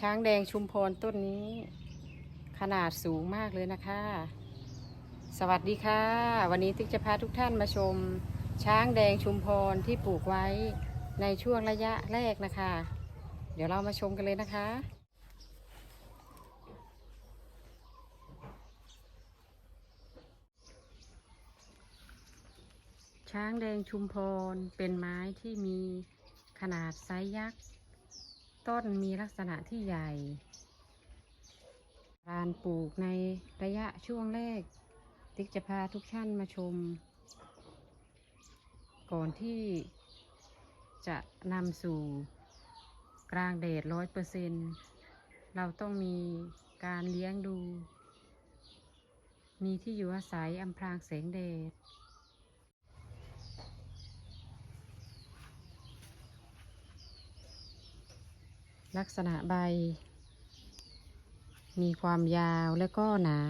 ช้างแดงชุมพรต้นนี้ ขนาดสูงมากเลยนะคะ สวัสดีค่ะ วันนี้ติ๊กจะพาทุกท่านมาชม ช้างแดงชุมพรที่ปลูกไว้ในช่วงระยะแรกนะคะ เดี๋ยวเรามาชมกันเลยนะคะช้างแดงชุมพรเป็นไม้ที่มีขนาดไซส์ยักษ์ ต้นมีลักษณะที่ใหญ่ การปลูกในระยะช่วงแรก ติ๊กจะพาทุกท่านมาชม ก่อนที่จะนำสู่กลางแดดร้อยเปอร์เซ็นเราต้องมีการเลี้ยงดู มีที่อยู่อาศัยอำพรางแสงแดด ลักษณะใบ มีความยาวและก็หนา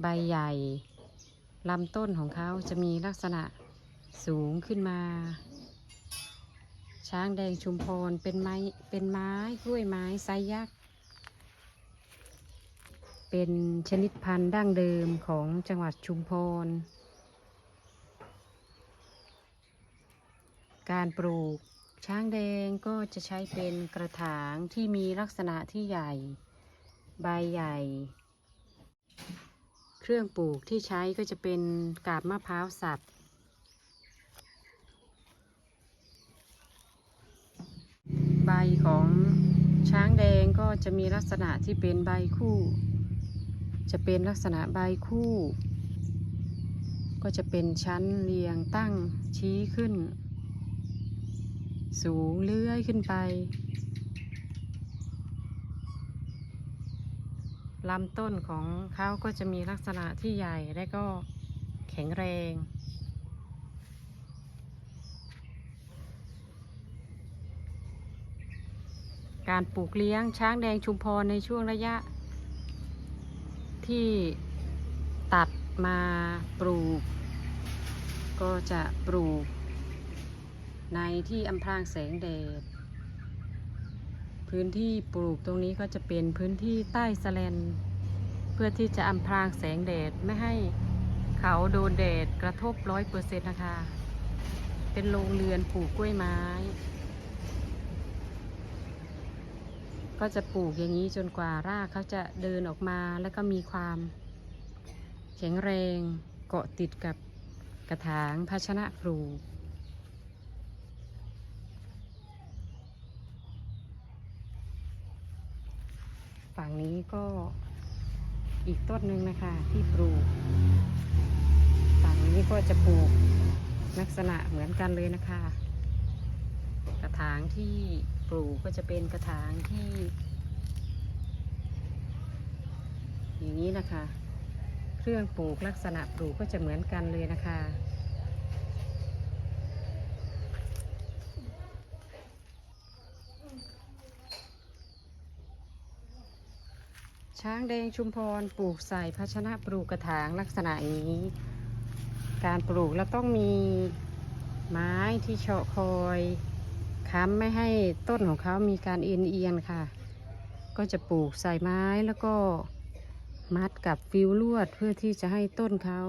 ใบใหญ่ลำต้นของเขาจะมีลักษณะสูงขึ้นมา ช้างแดงชุมพรเป็นไม้เป็นไม้กล้วยไม้ไซยักษ์ เป็นชนิดพันธุ์ดั้งเดิมของจังหวัดชุมพร การปลูก ช้างแดงก็จะใช้เป็นกระถางที่มีลักษณะที่ใหญ่ ใบใหญ่ เครื่องปลูกที่ใช้ก็จะเป็นกาบมะพร้าวสับใบของช้างแดงก็จะมีลักษณะที่เป็นใบคู่ จะเป็นลักษณะใบคู่ ก็จะเป็นชั้นเรียงตั้งชี้ขึ้น สูงเลื่อยขึ้นไปลำต้นของเขาก็จะมีลักษณะที่ใหญ่และก็แข็งแรง การปลูกเลี้ยงช้างแดงชุมพรในช่วงระยะ ที่ตัดมาปลูก ก็จะปลูก ในที่อำพรางแสงแดด พื้นที่ปลูกตรงนี้ก็จะเป็นพื้นที่ใต้สแลน เพื่อที่จะอำพรางแสงแดดไม่ให้เขาโดนแดดกระทบร้อยเปอร์เซ็นต์นะคะ เป็นโรงเรือนปลูกกล้วยไม้ ก็จะปลูกอย่างนี้จนกว่ารากเขาจะเดินออกมาแล้วก็มีความแข็งแรงเกาะติดกับกระถางภาชนะปลูก นี้ก็อีกต้นหนึ่งนะคะที่ปลูก ฝั่งนี้ก็จะปลูกลักษณะเหมือนกันเลยนะคะ กระถางที่ปลูกก็จะเป็นกระถางที่ อย่างนี้นะคะ เครื่องปลูกลักษณะปลูกก็จะเหมือนกันเลยนะคะ ช้างแดงชุมพรปลูกใส่ภาชนะปลูกกระถางลักษณะนี้ การปลูกแล้วต้องมีไม้ที่เฉาะคอยค้ำไม่ให้ต้นของเขามีการเอ็นเอียงค่ะ ก็จะปลูกใส่ไม้แล้วก็มัดกับฟิวลวดเพื่อที่จะให้ต้นเขา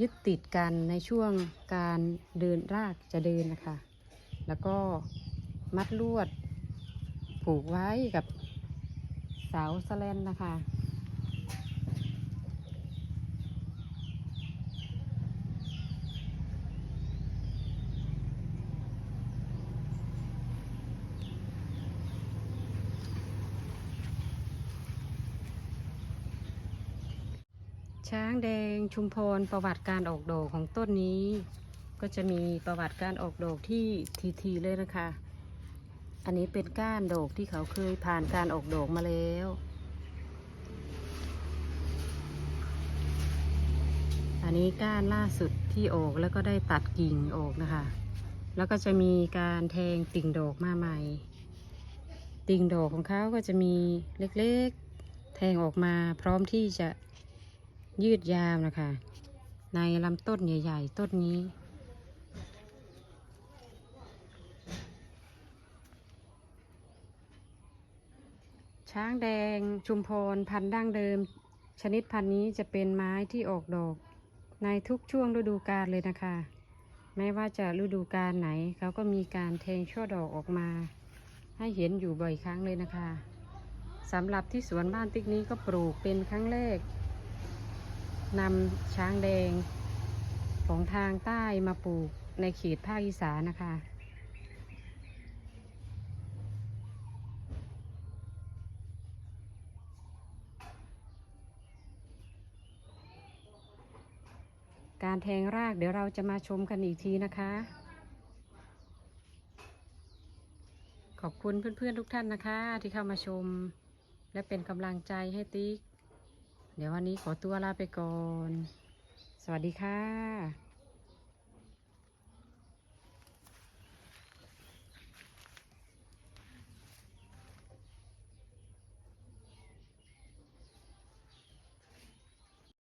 ยึดติดกันในช่วงการเดินรากจะเดินนะคะ แล้วก็มัดลวดผูกไว้กับ สาสแลนนะคะ ช้างแดงชุมพรประวัติการออกดอกของต้นนี้ ก็จะมีประวัติการออกดอกที่ทีๆเลยนะคะ อันนี้เป็นก้านดอกที่เขาเคยผ่านการออกดอกมาแล้ว อันนี้ก้านล่าสุดที่ออกแล้วก็ได้ตัดกิ่งออกนะคะ แล้วก็จะมีการแทงติ่งดอกมาใหม่ ติ่งดอกของเขาก็จะมีเล็กๆ แทงออกมาพร้อมที่จะยืดยาวนะคะ ในลำต้นใหญ่ ๆ ต้นนี้ ช้างแดงชุมพรพันธุ์ดั้งเดิม ชนิดพันธุ์นี้จะเป็นไม้ที่ออกดอก ในทุกช่วงฤดูกาลเลยนะคะ ไม่ว่าจะฤดูกาลไหนเขาก็มีการแทงช่อดอกออกมา ให้เห็นอยู่บ่อยครั้งเลยนะคะสำหรับที่สวนบ้านติ๊กนี้ก็ปลูกเป็นครั้งแรกนำช้างแดงของทางใต้มาปลูกในเขตภาคอีสานนะคะ การแทงรากเดี๋ยวเราจะมาชมกันอีกทีนะคะ ขอบคุณเพื่อนๆทุกท่านนะคะ ที่เข้ามาชม และเป็นกำลังใจให้ติ๊ก เดี๋ยววันนี้ขอตัวลาไปก่อน สวัสดีค่ะ